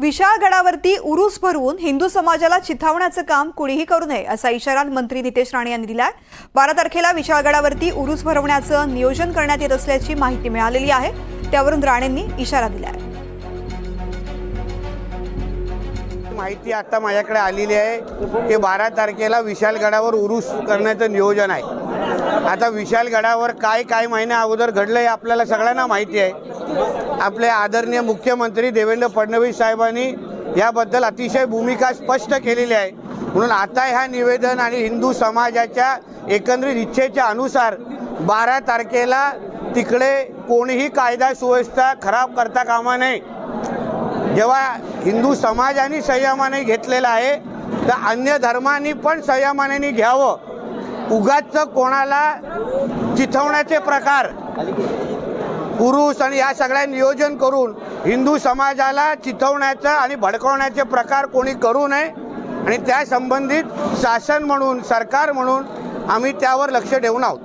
विशाळगडावरती उरूस भरवून हिंदू समाजाला चिथावण्याचं काम कुणीही करू नये असा इशारा मंत्री नितेश राणे यांनी दिलाय. बारा तारखेला विशाळगडावरती उरूस भरवण्याचं नियोजन करण्यात येत असल्याची माहिती मिळालेली आहे. त्यावरून राणेंनी इशारा दिलाय. माहिती आता माझ्याकडे आलेली आहे की बारा तारखेला विशालगडावर उरूस करण्याचं नियोजन आहे. आता विशालगडावर काय काय महिन्या अगोदर घडलं हे आपल्याला सगळ्यांना माहिती आहे. आपले आदरणीय मुख्यमंत्री देवेंद्र फडणवीस साहेबांनी याबद्दल अतिशय भूमिका स्पष्ट केलेली आहे. म्हणून आता ह्या निवेदन आणि हिंदू समाजाच्या एकंदरीत इच्छेच्या अनुसार बारा तारखेला तिकडे कोणीही कायदा सुव्यवस्था खराब करता कामा नये. जेव्हा हिंदू समाजाने संयमाने घेतलेला आहे तर अन्य धर्मांनी पण संयमाने घ्यावं. उगाच कोणाला चिथवण्याचे प्रकार. पुरुष आणि या सगळ्या नियोजन करून हिंदू समाजाला चिथवण्याचं आणि भडकवण्याचे प्रकार कोणी करू नये आणि त्या संबंधित शासन म्हणून सरकार म्हणून आम्ही त्यावर लक्ष ठेवून आहोत.